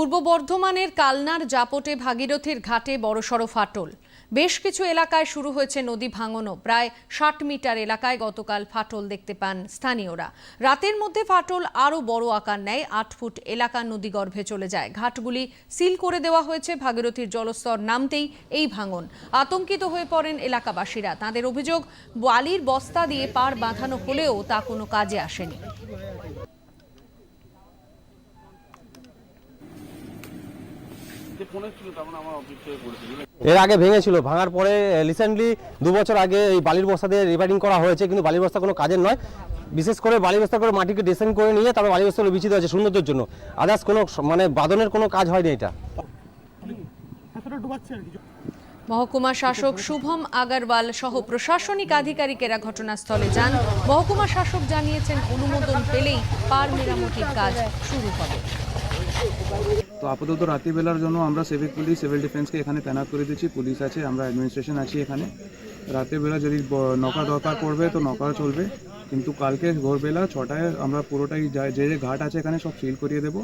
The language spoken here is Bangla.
পূর্ব বর্ধমানের কালনার জাপটে ভাগীরথীর ঘাটে বড়সড় ফাটল। বেশ কিছু এলাকায় শুরু হয়েছে নদী ভাঙনও। প্রায় ষাট মিটার এলাকায় গতকাল ফাটল দেখতে পান স্থানীয়রা। রাতের মধ্যে ফাটল আরও বড় আকার নেয়। আট ফুট এলাকা নদীগর্ভে চলে যায়। ঘাটগুলি সিল করে দেওয়া হয়েছে। ভাগীরথীর জলস্তর নামতেই এই ভাঙন। আতঙ্কিত হয়ে পড়েন এলাকাবাসীরা। তাদের অভিযোগ, বালির বস্তা দিয়ে পার বাঁধানো হলেও তা কোনো কাজে আসেনি। এর আগে ভেঙেছিল। ভাঙার পরে রিসেন্টলি দু বছর আগে এই বালির বস্তা দিয়ে রিপেয়ারিং করা হয়েছে কিন্তু বালির বস্তা কোনো কাজের নয়। বিশেষ করে বালি বস্তা করে মাটিকে ডিসেন্ড করে নিয়ে তারপর বালি বস্তাগুলো বিচিত হয়েছে সৌন্দর্যের জন্য। আদার্স কোনো মানে বাদনের কোনো কাজ হয়নি এটা। মহকুমা শাসক শুভম আগারওয়াল সহ প্রশাসনিক আধিকারিকেরা ঘটনাস্থলে যান। মহকুমা শাসক জানিয়েছেন অনুমোদন পেলেই পার মেরামতির কাজ শুরু হবে। তো আপাতত রাত্রিবেলার জন্য আমরা সিভিক পুলিশ সিভিল ডিফেন্সকে এখানে তেনাত করে দিচ্ছি পুলিশ আছে, আমরা অ্যাডমিনিস্ট্রেশন আছি এখানে। রাত্রিবেলা যদি নকা দরকার পড়বে তো নৌকা চলবে। কিন্তু কালকে ভোরবেলা ছটায় আমরা পুরোটাই যে যে ঘাট আছে এখানে সব সিল করিয়ে দেবো।